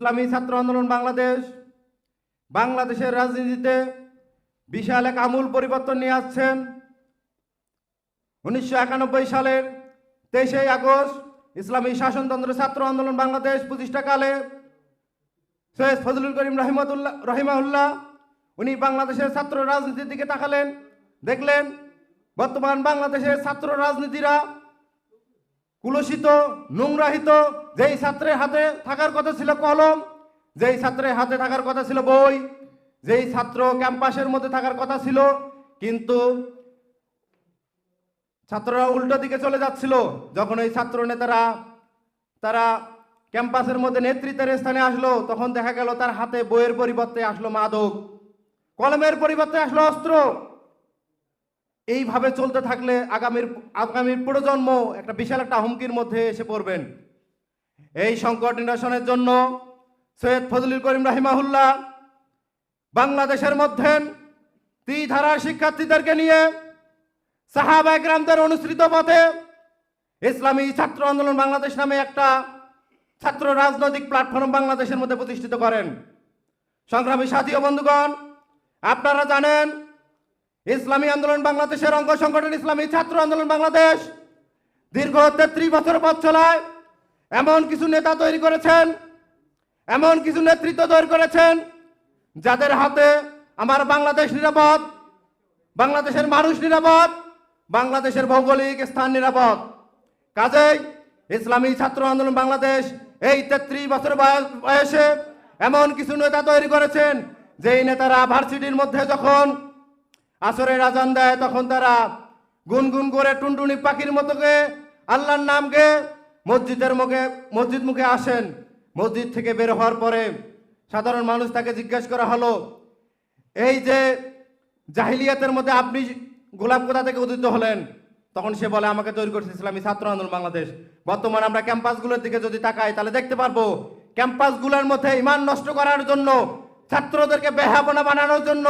ইসলামী ছাত্র আন্দোলন বাংলাদেশ, বাংলাদেশের রাজনীতিতে বিশাল এক আমূল পরিবর্তন নিয়ে আসছেন। উনিশশো একানব্বই সালের তেইশে আগস্ট ইসলামী শাসনতন্ত্র ছাত্র আন্দোলন বাংলাদেশ প্রতিষ্ঠাকালে সৈয়দ ফজলুল করিম রহিমতুল্লাহ রহিমাউল্লাহ উনি বাংলাদেশের ছাত্র রাজনীতির দিকে তাকালেন, দেখলেন বর্তমান বাংলাদেশের ছাত্র রাজনীতিরা কুলসিত, নোংরাহিত, যেই ছাত্রের হাতে থাকার কথা ছিল কলম, যেই ছাত্রের হাতে থাকার কথা ছিল বই, যেই ছাত্র ক্যাম্পাসের মধ্যে থাকার কথা ছিল, কিন্তু ছাত্ররা উল্টো দিকে চলে যাচ্ছিল। যখন ওই ছাত্র নেতারা, তারা ক্যাম্পাসের মধ্যে নেতৃত্বের স্থানে আসলো, তখন দেখা গেল তার হাতে বইয়ের পরিবর্তে আসলো মাদক। কলমের পরিবর্তে আসলো অস্ত্র। এইভাবে চলতে থাকলে আগামীর আগামীর প্রজন্ম একটা বিশাল একটা হুমকির মধ্যে এসে পড়বেন। এই সংকট নিরসনের জন্য সৈয়দ ফজলুল করিম রাহিমাহুল্লাহ বাংলাদেশের মধ্যে ত্রিধারার শিক্ষার্থীদেরকে নিয়ে সাহাবা একরামদের অনুসৃত পথে ইসলামী ছাত্র আন্দোলন বাংলাদেশ নামে একটা ছাত্র রাজনৈতিক প্ল্যাটফর্ম বাংলাদেশের মধ্যে প্রতিষ্ঠিত করেন। সংগ্রামী সাথী ও বন্ধুগণ, আপনারা জানেন ইসলামী আন্দোলন বাংলাদেশের অঙ্গ সংগঠন ইসলামী ছাত্র আন্দোলন বাংলাদেশ দীর্ঘ তেত্রিশ বছর পথ চলায় এমন কিছু নেতা তৈরি করেছেন, এমন কিছু নেতৃত্ব তৈরি করেছেন যাদের হাতে আমার বাংলাদেশ নিরাপদ, বাংলাদেশের মানুষ নিরাপদ, বাংলাদেশের ভৌগোলিক স্থান নিরাপদ। কাজেই ইসলামী ছাত্র আন্দোলন বাংলাদেশ এই তেত্রিশ বছর বয়স- এমন কিছু নেতা তৈরি করেছেন, যেই নেতারা ভার্সিটির মধ্যে যখন আসরের আজান দেয়, তখন তারা গুনগুন করে টুনটুনি পাখির মতোকে আল্লাহর নামকে মসজিদের মুখে, মসজিদ মুখে আসেন। মসজিদ থেকে বের হওয়ার পরে সাধারণ মানুষ তাকে জিজ্ঞেস করা হলো, এই যে জাহিলিয়াতের মধ্যে আপনি গোলাপ কোথা থেকে উদিত হলেন? তখন সে বলে, আমাকে তৈরি করছে ইসলামী ছাত্র আন্দোলন বাংলাদেশ। বর্তমানে আমরা ক্যাম্পাসগুলোর দিকে যদি তাকাই, তাহলে দেখতে পারব, ক্যাম্পাসগুলোর মধ্যে ইমান নষ্ট করার জন্য, ছাত্রদেরকে বেহাপনা বানানোর জন্য,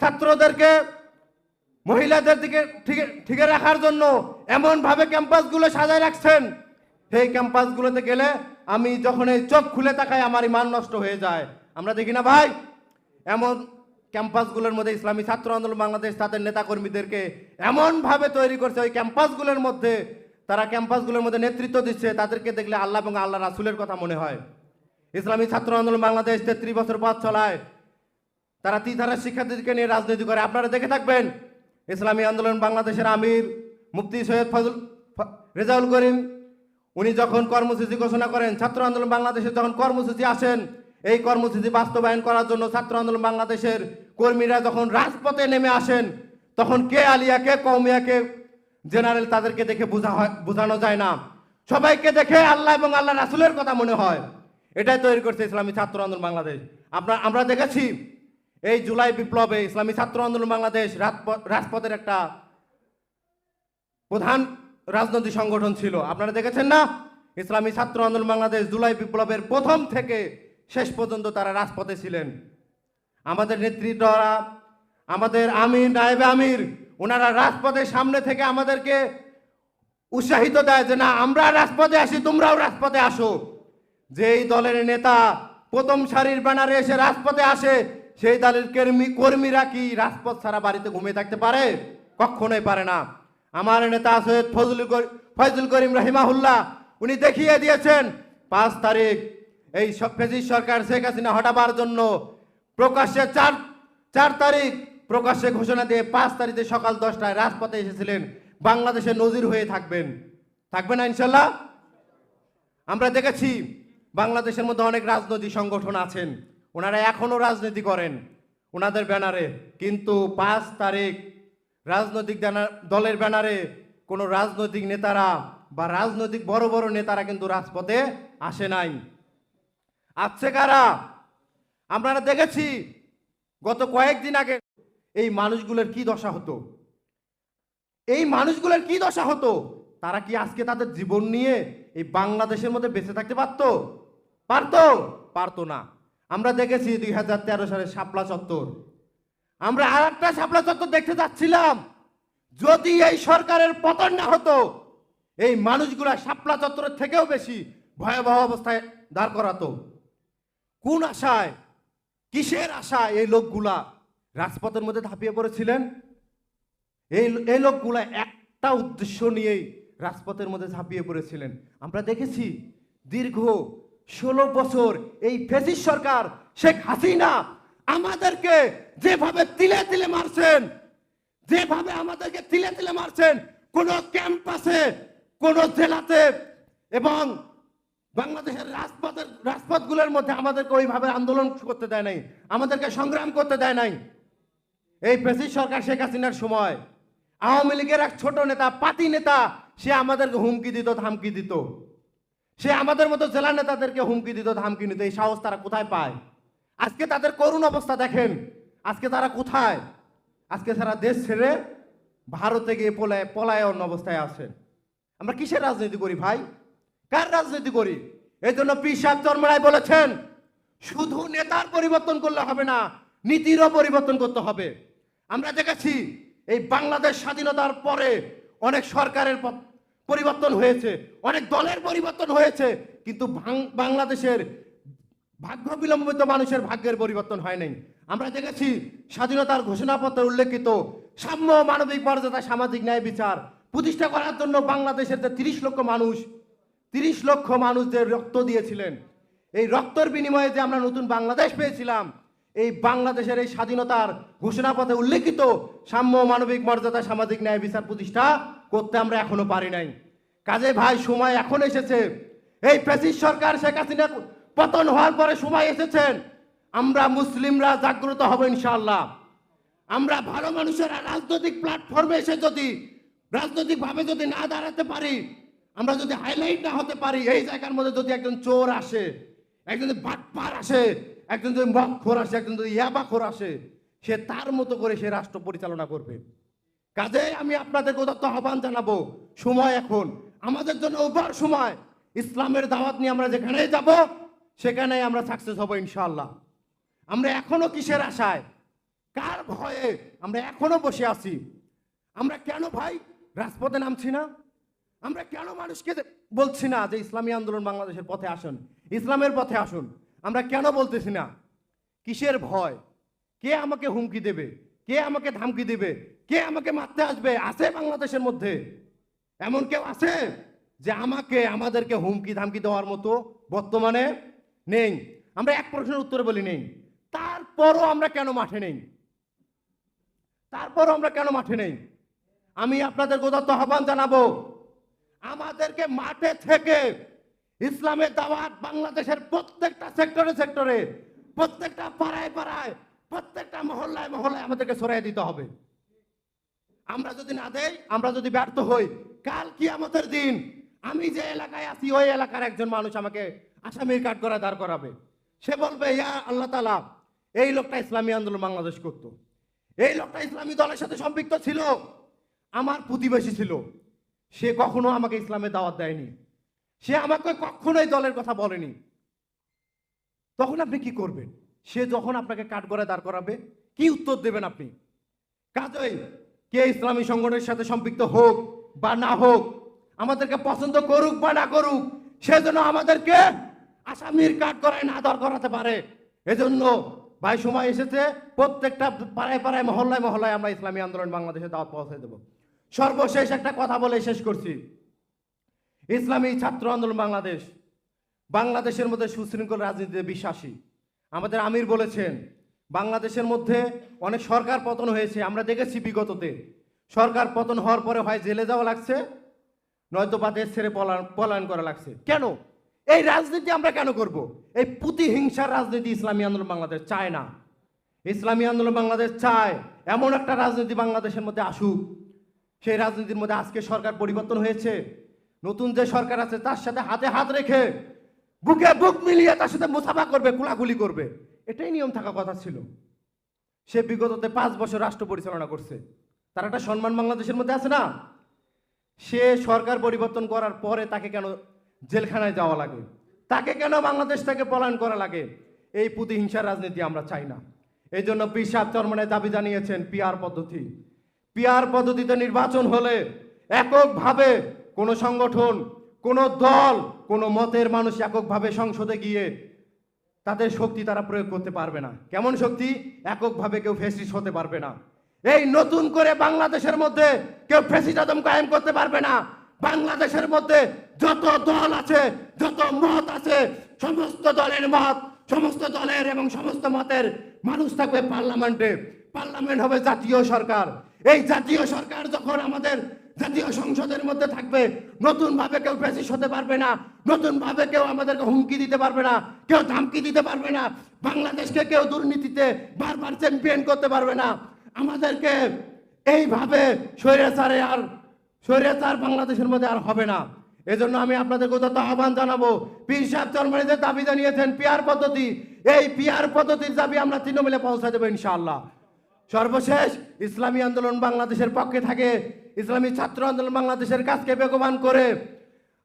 ছাত্রদেরকে মহিলাদের দিকে ঠিক রাখার জন্য এমনভাবে ক্যাম্পাসগুলো সাজায় রাখছেন। সেই ক্যাম্পাসগুলোতে গেলে আমি যখন এই চোখ খুলে তাকাই, আমার ইমান নষ্ট হয়ে যায়। আমরা দেখি না ভাই? এমন ক্যাম্পাসগুলোর মধ্যে ইসলামী ছাত্র আন্দোলন, বাংলাদেশ তাদের নেতাকর্মীদেরকে এমনভাবে তৈরি করছে, ওই ক্যাম্পাসগুলোর মধ্যে তারা ক্যাম্পাসগুলোর মধ্যে নেতৃত্ব দিচ্ছে, তাদেরকে দেখলে আল্লাহ এবং আল্লাহ রাসুলের কথা মনে হয়। ইসলামী ছাত্র আন্দোলন বাংলাদেশ তেত্রিশ বছর পথ চলায়। তারা তীধারার শিক্ষার্থীদেরকে নিয়ে রাজনীতি করে। আপনারা দেখে থাকবেন ইসলামী আন্দোলন বাংলাদেশের আমির মুফতি সৈয়দ ফজল রেজাউল করিম, উনি যখন কর্মসূচি ঘোষণা করেন, ছাত্র আন্দোলন বাংলাদেশের যখন কর্মসূচি আসেন, এই কর্মসূচি বাস্তবায়ন করার জন্য ছাত্র আন্দোলন বাংলাদেশের কর্মীরা যখন রাজপথে নেমে আসেন, তখন কে আলিয়া, কে কৌমিয়া কে জেনারেল তাদেরকে দেখে বোঝা হয়, বোঝানো যায় না। সবাইকে দেখে আল্লাহ এবং আল্লাহ রাসুলের কথা মনে হয়। এটাই তৈরি করছে ইসলামী ছাত্র আন্দোলন বাংলাদেশ। আপনার আমরা দেখেছি এই জুলাই বিপ্লবে ইসলামী ছাত্র আন্দোলন বাংলাদেশ রাজপ- রাজপথের একটা প্রধান রাজনৈতিক সংগঠন ছিল। আপনারা দেখেছেন না? ইসলামী ছাত্র আন্দোলন বাংলাদেশ জুলাই বিপ্লবের প্রথম থেকে শেষ পর্যন্ত তারা রাজপথে ছিলেন। আমাদের নেতৃত্বরা আমাদের আমির, নায়েবে আমির, ওনারা রাজপথের সামনে থেকে আমাদেরকে উৎসাহিত দেয় যে, না, আমরা রাজপথে আসি, তোমরাও রাজপথে আসো। যেই দলের নেতা প্রথম সারির ব্যানারে এসে রাজপথে আসে সেই দলের কর্মী, কর্মীরা কি রাজপথ ছাড়া বাড়িতে ঘুমিয়ে থাকতে পারে? কখনোই পারে না। আমার নেতা সৈয়দ ফজলুল ফজল করিম রহিমাহুল্লাহ, উনি দেখিয়ে দিয়েছেন, পাঁচ তারিখ এই ফেজিস সরকার শেখ হাসিনা হটাবার জন্য প্রকাশ্যে চার চার তারিখ প্রকাশ্যে ঘোষণা দিয়ে পাঁচ তারিখে সকাল দশটায় রাজপথে এসেছিলেন। বাংলাদেশে নজির হয়ে থাকবেন। থাকবেন না ইনশাল্লাহ? আমরা দেখেছি, বাংলাদেশের মধ্যে অনেক রাজনৈতিক সংগঠন আছেন। ওনারা এখনও রাজনীতি করেন, ওনাদের ব্যানারে। কিন্তু পাঁচ তারিখ রাজনৈতিক দলের ব্যানারে কোনো রাজনৈতিক নেতারা বা রাজনৈতিক বড় বড় নেতারা কিন্তু রাজপথে আসে নাই। আসছে কারা? আমরা দেখেছি, গত কয়েকদিন আগে এই মানুষগুলোর কি দশা হতো? এই মানুষগুলোর কি দশা হতো? তারা কি আজকে তাদের জীবন নিয়ে এই বাংলাদেশের মধ্যে বেঁচে থাকতে পারতো? পারতো? পারতো না। আমরা দেখেছি দুই হাজার তেরো সালে শাপলা চত্বর। আমরা আর একটা শাপলা চত্বর দেখতে যাচ্ছিলাম। যদি এই সরকারের পতন না হতো, এই মানুষগুলা শাপলা চত্বরের থেকেও বেশি ভয়াবহ অবস্থায় দাঁড় করাতো। কোন আশায়, কিসের আশায় এই লোকগুলা রাজপথের মধ্যে ধাপিয়ে পড়েছিলেন? এই এই লোকগুলা একটা উদ্দেশ্য নিয়েই রাজপথের মধ্যে ঝাঁপিয়ে পড়েছিলেন। আমরা দেখেছি দীর্ঘ ষোলো বছর এই ফেসিস সরকার শেখ হাসিনা আমাদেরকে যেভাবে তিলে তিলে মারছেন, যেভাবে আমাদেরকে তিলে তিলে মারছেন, কোন ক্যাম্পাসে, কোন জেলাতে এবং বাংলাদেশের রাজপথের, রাজপথগুলোর মধ্যে আমাদেরকে ওইভাবে আন্দোলন করতে দেয় নাই, আমাদেরকে সংগ্রাম করতে দেয় নাই। এই প্রেসিড সরকার শেখ হাসিনার সময় আওয়ামী লীগের এক ছোট নেতা, পাতি নেতা, সে আমাদেরকে হুমকি দিত, ধামকি দিত। সে আমাদের মতো জেলা নেতাদেরকে হুমকি দিত, ধামকি দিত এই সাহস তারা কোথায় পায়? আজকে তাদের করুণ অবস্থা দেখেন। আজকে তারা কোথায়? আজকে সারা দেশ ছেড়ে ভারতে গিয়ে পলায়, পলায়ন অবস্থায় আছেন। আমরা কিসের রাজনীতি করি ভাই? কার রাজনীতি করি? এই জন্য পিসাব চরমরায় বলেছেন, শুধু নেতার পরিবর্তন করলে হবে না, নীতিরও পরিবর্তন করতে হবে। আমরা দেখেছি, এই বাংলাদেশ স্বাধীনতার পরে অনেক সরকারের পরিবর্তন হয়েছে, অনেক দলের পরিবর্তন হয়েছে, কিন্তু বাংলাদেশের ভাগ্য বিলম্বিত মানুষের ভাগ্যের পরিবর্তন হয় নাই। আমরা দেখেছি স্বাধীনতার ঘোষণাপত্রে উল্লেখিত সাম্য মানবিক মর্যাদা, সামাজিক ন্যায় বিচার প্রতিষ্ঠা করার জন্য বাংলাদেশের যে তিরিশ লক্ষ মানুষ, তিরিশ লক্ষ মানুষ যে রক্ত দিয়েছিলেন, এই রক্তর বিনিময়ে যে আমরা নতুন বাংলাদেশ পেয়েছিলাম, এই বাংলাদেশের এই স্বাধীনতার ঘোষণাপথে উল্লেখিত সাম্য মানবিক মর্যাদা, সামাজিক ন্যায় বিচার প্রতিষ্ঠা করতে আমরা এখনও পারি নাই। কাজে ভাই, সময় এখন এসেছে। এই প্রেসিড সরকার শেখ হাসিনা পতন হওয়ার পরে সময় এসেছেন। আমরা মুসলিমরা জাগ্রত হব ইনশাআল্লাহ। আমরা ভালো মানুষেরা রাজনৈতিক প্ল্যাটফর্মে এসে যদি, রাজনৈতিকভাবে যদি না দাঁড়াতে পারি, আমরা যদি হাইলাইট না হতে পারি, এই জায়গার মধ্যে যদি একজন চোর আসে, একজন যদি বাটপার আসে, একজন যদি মক্ষর আসে, একজন যদি ইয়াবাখোর আসে, সে তার মতো করে সে রাষ্ট্র পরিচালনা করবে। কাজে আমি আপনাদের উদাত্ত আহ্বান জানাব, সময় এখন। আমাদের জন্য ওভার সময়। ইসলামের দাওয়াত নিয়ে আমরা যেখানে যাব সেখানে আমরা সাকসেস হব ইনশাল্লাহ আমরা এখনও কিসের আশায়? কার ভয়ে আমরা এখনও বসে আছি? আমরা কেন ভাই রাজপথে নামছি না? আমরা কেন মানুষকে বলছি না যে ইসলামী আন্দোলন বাংলাদেশের পথে আসুন? ইসলামের পথে আসুন। আমরা কেন বলতেছি না? কিসের ভয়? কে আমাকে হুমকি দেবে? কে আমাকে ধামকি দিবে? কে আমাকে মারতে আসবে? আছে বাংলাদেশের মধ্যে। এমন কেউ আছে যে আমাকে, আমাদেরকে হুমকি ধামকি দেওয়ার মতো বর্তমানে নেই? আমরা এক প্রশ্নের উত্তরে বলি নেই। তারপরও আমরা কেন মাঠে নেই? তারপরও আমরা কেন মাঠে নেই? আমি আপনাদের গোদাত্ত আহ্বান জানাব, আমাদেরকে মাঠে থেকে ইসলামের দাওয়াত বাংলাদেশের প্রত্যেকটা সেক্টরে সেক্টরে, প্রত্যেকটা পাড়ায় পাড়ায় প্রত্যেকটা মহল্লায় মহল্লায় আমাদেরকে সরাই দিতে হবে। আমরা যদি না দেই, আমরা যদি ব্যর্থ হই, কাল কি আমাদের দিন আমি যে এলাকায় আছি, ওই এলাকার একজন মানুষ আমাকে আসামির কাঠ করা দাঁড় করাবে। সে বলবে, ইয়া আল্লাহ তালা এই লোকটা ইসলামী আন্দোলন বাংলাদেশ করত। এই লোকটা ইসলামী দলের সাথে সম্পৃক্ত ছিল, আমার প্রতিবেশী ছিল। সে কখনো আমাকে ইসলামের দাওয়াত দেয়নি। সে আমাকে কখনোই দলের কথা বলেনি। তখন আপনি কি করবেন? সে যখন আপনাকে কাঠগড়ে দাঁড় করাবে, কি উত্তর দেবেন আপনি? কাজেই কে ইসলামী সংগঠনের সাথে সম্পৃক্ত হোক বা না হোক, আমাদেরকে পছন্দ করুক বা না করুক সেজন্য আমাদেরকে আসামির কাঠ করায় না দর করাতে পারে। এজন্য ভাই, সময় এসেছে, প্রত্যেকটা পাড়ায় পাড়ায়, মহল্লায় মহল্লায় আমরা ইসলামী আন্দোলন বাংলাদেশে দাওয়াত পৌঁছে দেব। সর্বশেষ একটা কথা বলে শেষ করছি। ইসলামী ছাত্র আন্দোলন বাংলাদেশ, বাংলাদেশের মধ্যে সুশৃঙ্খল রাজনীতিতে বিশ্বাসী। আমাদের আমির বলেছেন, বাংলাদেশের মধ্যে অনেক সরকার পতন হয়েছে, আমরা দেখেছি বিগততে। সরকার পতন হওয়ার পরে হয় জেলে যাওয়া লাগছে, নয়তো বা দেশ ছেড়ে পলায়ন করা লাগছে। কেন? এই রাজনীতি আমরা কেন করব? এই প্রতিহিংসার রাজনীতি ইসলামী আন্দোলন বাংলাদেশ চায় না। ইসলামী আন্দোলন বাংলাদেশ চায়, এমন একটা রাজনীতি বাংলাদেশের মধ্যে আসুক। সেই রাজনীতির মধ্যে আজকে সরকার পরিবর্তন হয়েছে, নতুন যে সরকার আছে তার সাথে হাতে হাত রেখে বুকে বুক মিলিয়ে তার সাথে মুসাফা করবে, কুলাকুলি করবে। এটাই নিয়ম থাকা কথা ছিল। সে বিগততে পাঁচ বছর রাষ্ট্র পরিচালনা করছে, তার একটা সম্মান বাংলাদেশের মধ্যে আছে না? সে সরকার পরিবর্তন করার পরে তাকে কেন জেলখানায় যাওয়া লাগে? তাকে কেন বাংলাদেশ থেকে পলায়ন করা লাগে? এই প্রতিহিংসার রাজনীতি আমরা চাই না। এই জন্য পিসাব চরমানের দাবি জানিয়েছেন পিআর পদ্ধতি। পিআর পদ্ধতিতে নির্বাচন হলে এককভাবে কোনো সংগঠন কোনো দল, কোনো মতের মানুষ এককভাবে সংসদে গিয়ে তাদের শক্তি তারা প্রয়োগ করতে পারবে না। কেমন শক্তি? এককভাবে কেউ ফেসিস হতে পারবে না। এই নতুন করে বাংলাদেশের মধ্যে কেউ ফেসিজম কায়েম করতে পারবে না। বাংলাদেশের মধ্যে যত দল আছে, যত মত আছে, সমস্ত দলের মত, সমস্ত দলের এবং সমস্ত মতের মানুষ থাকবে পার্লামেন্টে। পার্লামেন্ট হবে জাতীয় সরকার। এই জাতীয় সরকার যখন আমাদের জাতীয় সংসদের মধ্যে থাকবে। নতুন ভাবে কেউ প্রেসিস হতে পারবে না। নতুন ভাবে কেউ আমাদেরকে হুমকি দিতে পারবে না। কেউ ধামকি দিতে পারবে না। বাংলাদেশকে কেউ দুর্নীতিতে বারবার চ্যাম্পিয়ন করতে পারবে না। আমাদেরকে এইভাবে স্বৈরাচারে আর স্বৈরাচার বাংলাদেশের মধ্যে আর হবে না। এজন্য আমি আপনাদের কোথাও আহ্বান জানাব। পীর সাহেব চরমানিদের দাবি জানিয়েছেন পিয়ার পদ্ধতি। এই পিয়ার পদ্ধতির দাবি আমরা তৃণমূলে পৌঁছে দেবো ইনশাআল্লাহ। সর্বশেষ ইসলামী আন্দোলন বাংলাদেশের পক্ষে থাকে। ইসলামী ছাত্র আন্দোলন বাংলাদেশের কাজকে বেগবান করে।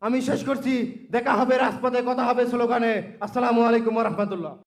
আমি শেষ করছি। দেখা হবে রাজপথে, কথা হবে স্লোগানে। আসসালামু আলাইকুম রহমতুল্লাহ।